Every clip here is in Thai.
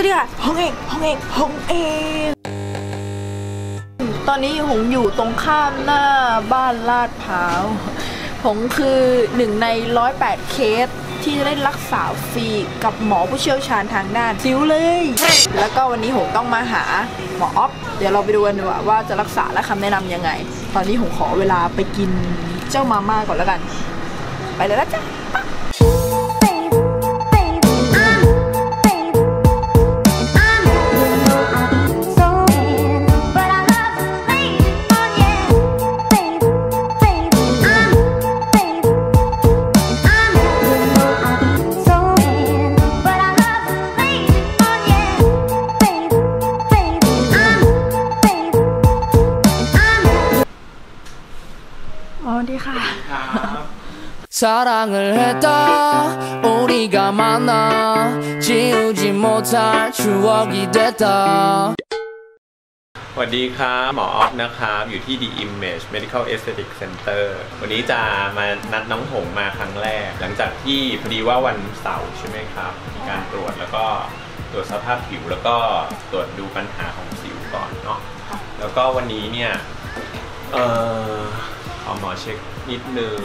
วัสดีค่ะฮงเองฮงเองฮงเองตอนนี้หงอยู่ตรงข้ามหน้าบ้านลาดพร้าวหงคือหนึ่งในร้อยแปดเคสที่จะได้รักษาฟรีกับหมอผู้เชี่ยวชาญทางด้านสิวเลย แล้วก็วันนี้หงต้องมาหาหมอออฟเดี๋ยวเราไปดูกันดีกว่าว่าจะรักษาและคำแนะนำยังไง ตอนนี้หงขอเวลาไปกินเจ้ามาม่าก่อนแล้วกัน ไปเลยนะจ๊ะ 사랑을 했다 우리가 만나 지우지 못할 추억이 됐다 สวัสดีครับหมอออฟนะครับอยู่ที่ The Image Medical Aesthetic Center วันนี้จะมานัดน้องหงมาครั้งแรก หลังจากที่พอดีว่าวันเสาร์ใช่ไหมครับ มีการตรวจแล้วก็ตรวจสภาพผิวแล้วก็ตรวจดูปัญหาของสิวก่อนเนาะแล้วก็วันนี้เนี่ย เอ่อขอหมอ เช็คนิดนึง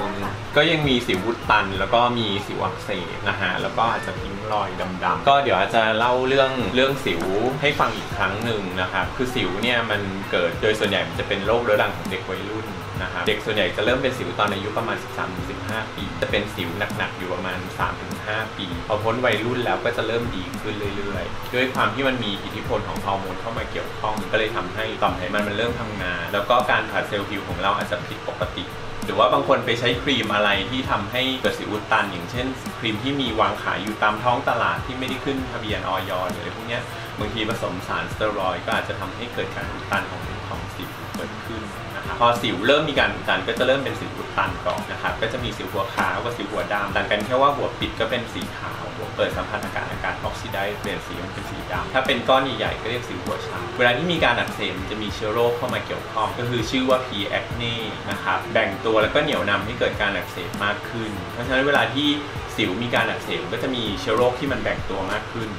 ก็ยังมีสิวอุดตัน แล้วก็มีสิวอักเสบนะฮะแล้วก็อาจจะทิ้งรอยดำๆก็เดี๋ยวอาจจะเล่าเรื่องเรื่องสิวให้ฟังอีกครั้งหนึ่งนะครับคือสิวเนี่ยมันเกิดโดยส่วนใหญ่มันจะเป็นโรคเรื้อรังของเด็กวัยรุ่นนะครับเด็กส่วนใหญ่จะเริ่มเป็นสิวตอนอายุประมาณ 13-15 ปี จะเป็นสิวหนักๆอยู่ประมาณ 3-5 ปี พอพ้นวัยรุ่นแล้วก็จะเริ่มดีขึ้นเรื่อยๆ ด้วยความที่มันมีอิทธิพลของฮอร์โมนเข้ามาเกี่ยวข้องก็เลยทำให้ต่อมไขมันมันเริ่มทำงาน แล้วก็การผลัดเซลล์ผิวของเราอาจจะผิดปกติ หรือว่าบางคนไปใช้ครีมอะไรที่ทำให้เกิดสิวอุดตัน อย่างเช่น ครีมที่มีวางขายอยู่ตามท้องตลาดที่ไม่ได้ขึ้นทะเบียนออยหรืออะไรพวกนี้บางทีผสมสารสเตียรอยก็อาจจะทำให้เกิดการอุดตันของของสิวเกิดขึ้นนะครับพอสิวเริ่มมีการอุดตันก็จะเริ่มเป็นสิวอุดตันก่อนนะครับก็จะมีสิวหัวขาวกับสิวหัวดำต่างกันแค่ว่าหัวปิดก็เป็นสีขาว เปิดสัมผัสอากาศอากาศออกซิไดซ์เปลี่ยนสีมันเป็นสีดำถ้าเป็นก้อนใหญ่ๆก็เรียกสิวหัวช้ำเวลาที่มีการอักเสบจะมีเชื้อโรคเข้ามาเกี่ยวข้อง ก็คือชื่อว่า P. acne นะครับแบ่งตัวแล้วก็เหนี่ยวนำให้เกิดการอักเสบมากขึ้น เพราะฉะนั้นเวลาที่สิวมีการอักเสบก็จะมีเชื้อโรคที่มันแบ่งตัวมากขึ้น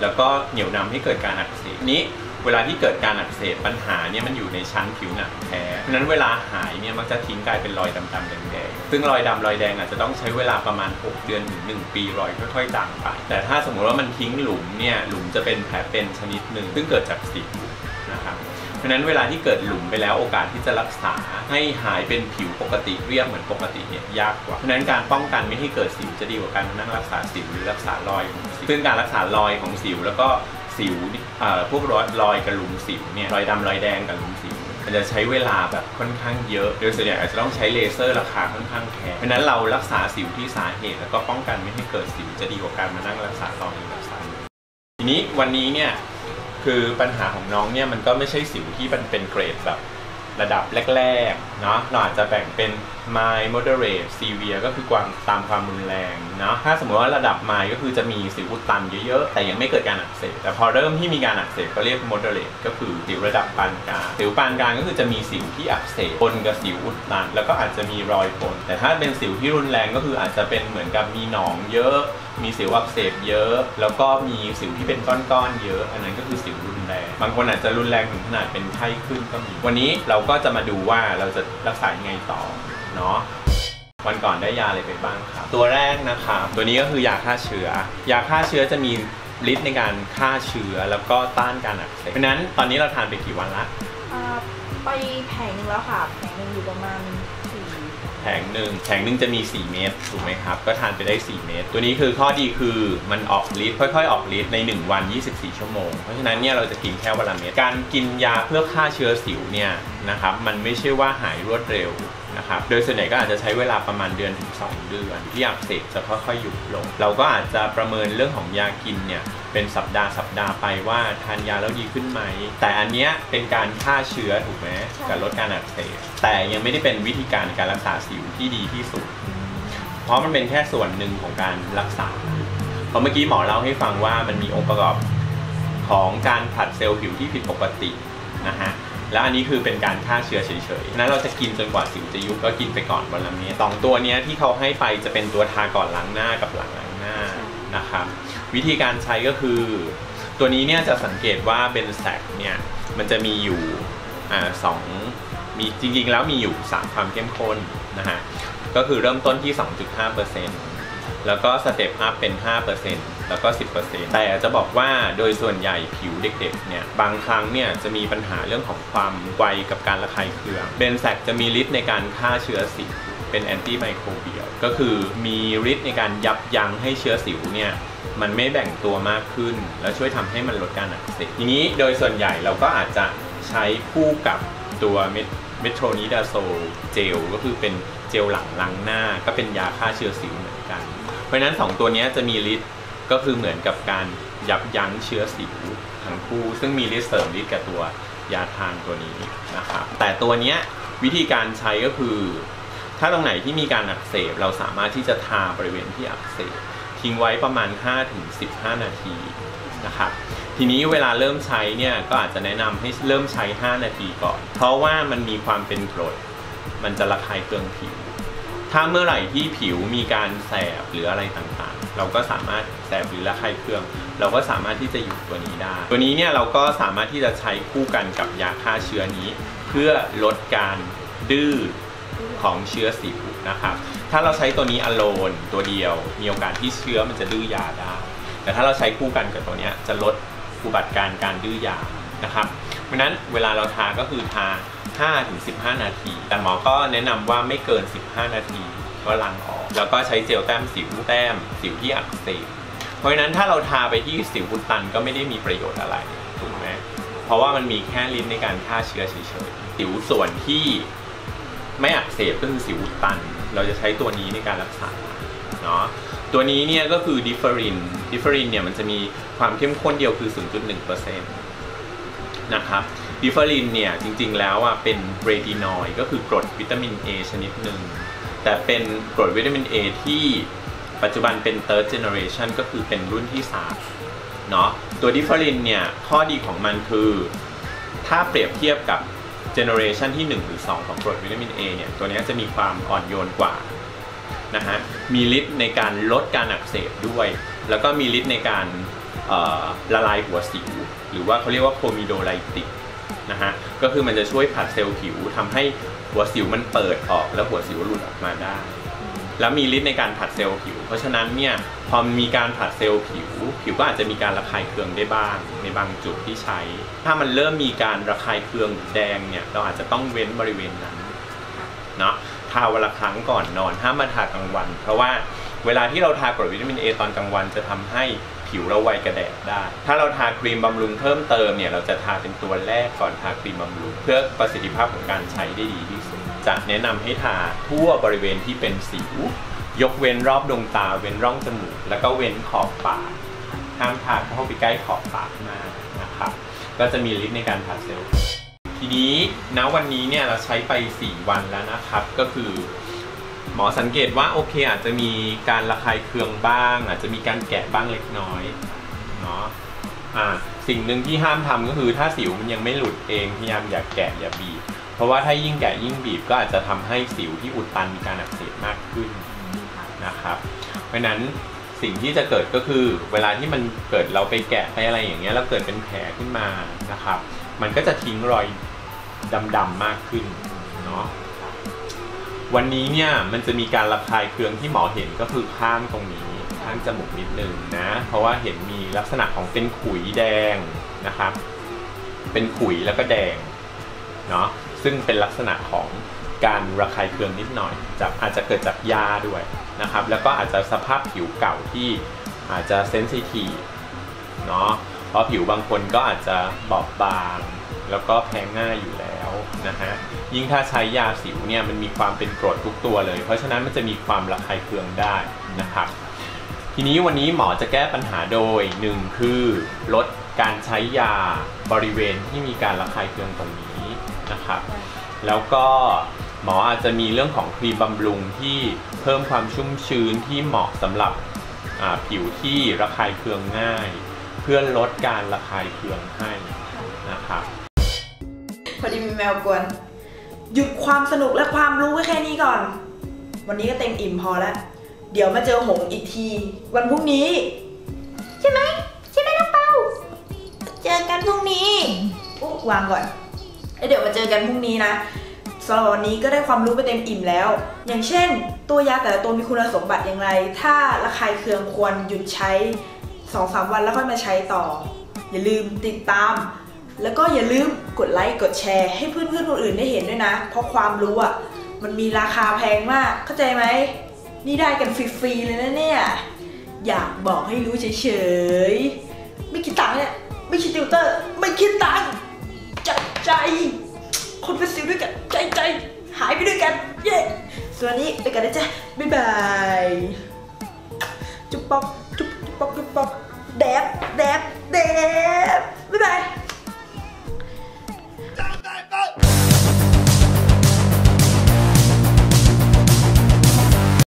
แล้วก็เหนี่ยวนำให้เกิดการอักเสบนี้ เวลาที่เกิดการอักเสบปัญหาเนี่ยมันอยู่ในชั้นผิวหนังแท้เพราะนั้นเวลาหายเนี่ยมักจะทิ้งกลายเป็นรอยดำๆแดงๆซึ่งรอยดำรอยแดงอาจจะต้องใช้เวลาประมาณ 6 เดือนถึง1ปีรอยค่อยๆจางไป แต่ถ้าสมมติว่ามันทิ้งหลุมเนี่ยหลุมจะเป็นแผลเป็นชนิดหนึ่งซึ่งเกิดจากสิวนะครับเพราะนั้นเวลาที่เกิดหลุมไปแล้วโอกาสที่จะรักษาให้หายเป็นผิวปกติเรียบเหมือนปกติเนี่ยยากกว่าเพราะนั้นการป้องกันไม่ให้เกิดสิวจะดีกว่าการนั่งรักษาสิวหรือรักษารอยของสิวซึ่งการรักษารอยของสิวแล้วก็ สิวพวกรอยรอยกับหลุมสิวเนี่ยรอยดำรอยแดงกับหลุมสิวมันจะใช้เวลาแบบค่อนข้างเยอะโดยส่วนใหญ่อาจจะต้องใช้เลเซอร์ราคาค่อนข้างแพงเพราะนั้นเรารักษาสิวที่สาเหตุ แล้วก็ป้องกันไม่ให้เกิดสิวจะดีกว่าการมานั่งรักษารอยรือรักษาทีนี้วันนี้เนี่ยคือปัญหาของน้องเนี่ยมันก็ไม่ใช่สิวที่มันเป็นเกรดแบบ ระดับแรกๆเนาะเราอาจจะแบ่งเป็น mild moderate severe ก็คือความตามความรุนแรงเนาะถ้าสมมติว่าระดับ mild ก็คือจะมีสิวอุดตันเยอะๆ แต่ยังไม่เกิดการอักเสบแต่พอเริ่มที่มีการอักเสบก็เรียก moderate ก็คือสิวระดับปานกลางสิวปานกลางก็คือจะมีสิวที่อักเสบปนกับสิวอุดตัน แล้วก็อาจจะมีรอยปนแต่ถ้าเป็นสิวที่รุนแรงก็คืออาจจะเป็นเหมือนกับมีหนองเยอะ มีสิวอักเสบเยอะ แล้วก็มีสิวที่เป็นก้อนๆเยอะ อันนั้นก็คือสิวรุนแรง บางคนอาจจะรุนแรงถึงขนาดเป็นไข้ขึ้นก็มี วันนี้เราก็จะมาดูว่าเราจะรักษายังไงต่อเนาะวันก่อนได้ยาอะไรไปบ้างครับ ตัวแรกนะครับตัวนี้ก็คือยาฆ่าเชื้อ ยาฆ่าเชื้อจะมีฤทธิ์ในการฆ่าเชื้อแล้วก็ต้านการอักเสบเพราะนั้นตอนนี้เราทานไปกี่วันละ ไปแผงนึงแล้วค่ะ แผงนึงอยู่ประมาณสี่ แผงหนึ่งแผงหนึ่งจะมี 4 เม็ดถูกไหมครับ ก็ทานไปได้ 4 เม็ดตัวนี้คือข้อดีคือมันออกฤทธิ์ค่อยๆ ออกฤทธิ์ใน 1 วัน 24 ชั่วโมง เพราะฉะนั้นเนี่ยเราจะกินแค่วันละเม็ดการกินยาเพื่อฆ่าเชื้อสิวเนี่ยนะครับมันไม่ใช่ว่าหายรวดเร็วนะครับโดยส่วนใหญ่ก็อาจจะใช้เวลาประมาณเดือนถึง 2 เดือน ที่อักเสบจะค่อยๆหยุดลง เราก็อาจจะประเมินเรื่องของยากินเนี่ย เป็นสัปดาห์สัปดาห์ไปว่าทานยาแล้วดีขึ้นไหม แต่อันเนี้ยเป็นการฆ่าเชื้อถูกไหมกับลดการอักเสบแต่ยังไม่ได้เป็นวิธีการการรักษาสิวที่ดีที่สุด เพราะมันเป็นแค่ส่วนหนึ่งของการรักษาเพราะเมื่อกี้หมอเล่าให้ฟังว่ามันมีองค์ประกอบของการผลัดเซลล์ผิวที่ผิดปกตินะฮะแล้วอันนี้คือเป็นการฆ่าเชื้อเฉยๆ นั้นเราจะกินจนกว่าสิวจะยุบก็กินไปก่อนวันละเม็ดสองตัวเนี้ยที่เขาให้ไปจะเป็นตัวทาก่อนล้างหน้ากับหลังล้างหน้านะครับ วิธีการใช้ก็คือ ตัวนี้เนี่ยจะสังเกตว่าเบนแซกเนี่ยมันจะมีอยู่อ่าสองมีจริงๆแล้วมีอยู่ 3 ความเข้มข้นนะฮะก็คือเริ่มต้นที่ 2.5%แล้วก็สเต็ปอัพเป็น 5%แล้วก็ 10%แต่จะบอกว่าโดยส่วนใหญ่ผิวเด็กๆเนี่ยบางครั้งเนี่ยจะมีปัญหาเรื่องของความไวกับการระคายเคืองเบนแซกจะมีฤทธิ์ในการฆ่าเชื้อสิว เป็นแอนตี้ไมโครเบียลก็คือมีฤทธิ์ในการยับยั้งให้เชื้อสิวเนี่ยมันไม่แบ่งตัวมากขึ้น แล้วช่วยทำให้มันลดการอักเสบทีนี้โดยส่วนใหญ่เราก็อาจจะใช้คู่กับตัวเมทโทรนิดาโซเจลก็คือเป็นเจลหลังล้างหน้า ก็เป็นยาฆ่าเชื้อสิวเหมือนกัน เพราะฉะนั้น 2 ตัวนี้จะมีฤทธิ์ก็คือเหมือนกับการยับยั้งเชื้อสิวทั้งคู่ซึ่งมีฤทธิ์เสริมฤทธิ์กับตัวยาทานตัวนี้นะครับแต่ตัวนี้วิธีการใช้ก็คือ ถ้าตรงไหนที่มีการอักเสบ เราสามารถที่จะทาบริเวณที่อักเสบ ทิ้งไว้ประมาณ 5-15 นาทีนะครับทีนี้เวลาเริ่มใช้เนี่ยก็อาจจะแนะนำให้เริ่มใช้ 5 นาทีก่อน เพราะว่ามันมีความเป็นกรด มันจะระคายเคืองผิว ถ้าเมื่อไหร่ที่ผิวมีการแสบหรืออะไรต่างๆ เราก็สามารถแสบหรือระคายเคือง เราก็สามารถที่จะหยุดตัวนี้ได้ ตัวนี้เนี่ยเราก็สามารถที่จะใช้คู่กันกับยาฆ่าเชื้อนี้ เพื่อลดการดื้อ ของเชื้อสิวนะครับ ถ้าเราใช้ตัวนี้อโลนตัวเดียว มีโอกาสที่เชื้อมันจะดื้อยาได้ แต่ถ้าเราใช้คู่กันกับตัวนี้จะลดอุบัติการการดื้อยานะครับเพราะฉะนั้นเวลาเราทาก็คือทา 5-15 นาที แต่หมอก็แนะนำว่าไม่เกิน 15 นาทีก็ล้างออก แล้วก็ใช้เจลแต้มสิวแต้มสิวที่อักเสบเพราะฉะนั้นถ้าเราทาไปที่สิวอุดตันก็ไม่ได้มีประโยชน์อะไรถูกไหมเพราะว่ามันมีแค่ลิ้นในการฆ่าเชื้อเฉยๆสิวส่วนที่ ไม่อักเสบก็คือสิวตัน เราจะใช้ตัวนี้ในการรักษาเนาะตัวนี้เนี่ยก็คือดิฟเฟอรินดิฟเฟอรินเนี่ยมันจะมีความเข้มข้นเดียวคือ 0.1%นะครับดิฟเฟอรินเนี่ยจริงๆแล้วอะเป็นเรตินอยด์ก็คือกรดวิตามิน A ชนิดหนึ่งแต่เป็นกรดวิตามิน A ที่ปัจจุบันเป็น third generation ก็คือเป็นรุ่นที่3เนาะตัวดิฟเฟอรินเนี่ยข้อดีของมันคือ ถ้าเปรียบเทียบกับ เจเนอเรชันที่1หรือ2ของกรดวิตามิน A เนี่ยตัวนี้จะมีความอ่อนโยนกว่านะฮะมีฤทธิ์ในการลดการอักเสบด้วย แล้วก็มีฤทธิ์ในการละลายหัวสิว หรือว่าเขาเรียกว่าโคมิโดไลติกนะฮะก็คือมันจะช่วยผัดเซลล์ผิวทำให้หัวสิวมันเปิดออกแล้วหัวสิวหลุดออกมาได้ แล้วมีฤทธิ์ในการผัดเซลล์ผิว เพราะฉะนั้นเนี่ยพอมีการผัดเซลล์ผิว ผิวก็อาจจะมีการระคายเคืองได้บ้าง ในบางจุดที่ใช้ ถ้ามันเริ่มมีการระคายเคืองหรือแดงเนี่ยเราอาจจะต้องเว้นบริเวณนั้นเนาะทาวันละครั้งก่อนนอนห้ามมาทากลางวัน เพราะว่าเวลาที่เราทากรดวิตามิน A ตอนกลางวันจะทำให้ผิวเราไวกระแดดได้ ถ้าเราทาครีมบำรุงเพิ่มเติมเนี่ยเราจะทาเป็นตัวแรกก่อนทาครีมบำรุง เพื่อประสิทธิภาพของการใช้ได้ดีที่สุด จะแนะนำให้ทาทั่วบริเวณที่เป็นสิว ยกเว้นรอบดวงตาเว้นร่องจมูก แล้วก็เว้นขอบปากห้ามทาเข้าไปใกล้ขอบปากมากนะครับก็จะมีฤทธิ์ในการผลัดเซลล์ทีนี้ณวันนี้เนี่ยเราใช้ไป 4 วันแล้วนะครับ ก็คือ หมอสังเกตว่าโอเคอาจจะมีการระคายเคืองบ้าง อาจจะมีการแกะบ้างเล็กน้อยเนาะอ่าสิ่งหนึ่งที่ห้ามทำก็คือถ้าสิวมันยังไม่หลุดเองพยายามอย่าแกะอย่าบีบ ราะว่าถ้ายิ่งแกะยิ่งบีบก็อาจจะทำให้สิวที่อุดตันมีการอักเสบมากขึ้นนะครับ เพราะฉะนั้นสิ่งที่จะเกิดก็คือเวลาที่มันเกิดเราไปแกะไปอะไรอย่างเงี้ยแล้วเกิดเป็นแผลขึ้นมานะครับ มันก็จะทิ้งรอยดำๆมากขึ้นเนาะวันนี้เนี่ยมันจะมีการระคายเคืองที่หมอเห็นก็คือข้างตรงนี้ข้างจมูกนิดนึงนะ เพราะว่าเห็นมีลักษณะของเป็นขุยแดงนะครับ เป็นขุยแล้วก็แดงเนาะ ซึ่งเป็นลักษณะของการระคายเคืองนิดหน่อยจากอาจจะเกิดจากยาด้วยนะครับ แล้วก็อาจจะสภาพผิวเก่าที่อาจจะเซนซิทีฟเนาะเพราะผิวบางคนก็อาจจะบอบบาง แล้วก็แพ้ง่ายอยู่แล้วนะฮะยิ่งถ้าใช้ยาสิวเนี่ยมันมีความเป็นกรดทุกตัวเลย เพราะฉะนั้นมันจะมีความระคายเคืองได้นะครับ ทีนี้วันนี้หมอจะแก้ปัญหาโดย 1 คือลดการใช้ยาบริเวณที่มีการระคายเคืองตรงนี้ นะครับ แล้วก็หมออาจจะมีเรื่องของครีมบำรุงที่เพิ่มความชุ่มชื้นที่เหมาะสำหรับผิวที่ระคายเคืองง่าย เพื่อลดการระคายเคืองให้นะครับพอดีมีแมวกวน หยุดความสนุกและความรู้ไว้แค่นี้ก่อน วันนี้ก็เต็มอิ่มพอแล้ว เดี๋ยวมาเจอหงอีกที วันพรุ่งนี้ ใช่ไหมใช่ไหมน้องเปานี้อุ๊วางก่อน เดี๋ยวมาเจอกันพรุ่งนี้นะสำหรับวันนี้ก็ได้ความรู้ไปเต็มอิ่มแล้ว อย่างเช่น ตัวยาแต่ละตัวมีคุณสมบัติอย่างไร ถ้าระคายเคืองควรหยุดใช้ 2-3 วันแล้วค่อยมาใช้ต่อ อย่าลืมติดตาม แล้วก็อย่าลืมกดไลค์กดแชร์ให้เพื่อนๆคนอื่นได้เห็นด้วยนะ เพราะความรู้อะมันมีราคาแพงมาก เข้าใจไหม นี่ได้กันฟรีๆเลยนะเนี่ย อยากบอกให้รู้เฉยๆ ไม่คิดตังค์เนี่ย ไม่คิดติวเตอร์ ไม่คิดตังค์ จัดใจ คนเป็นซิวด้วยกันใจใจหายไปด้วยกัน เย้ส่วนนี้ไปกันนะจ๊ะบ๊ายบาย จุ๊บป๊อกจุ๊บจุ๊บป๊อกจุ๊บป๊อกแดบแดบแดบบ๊ายบาย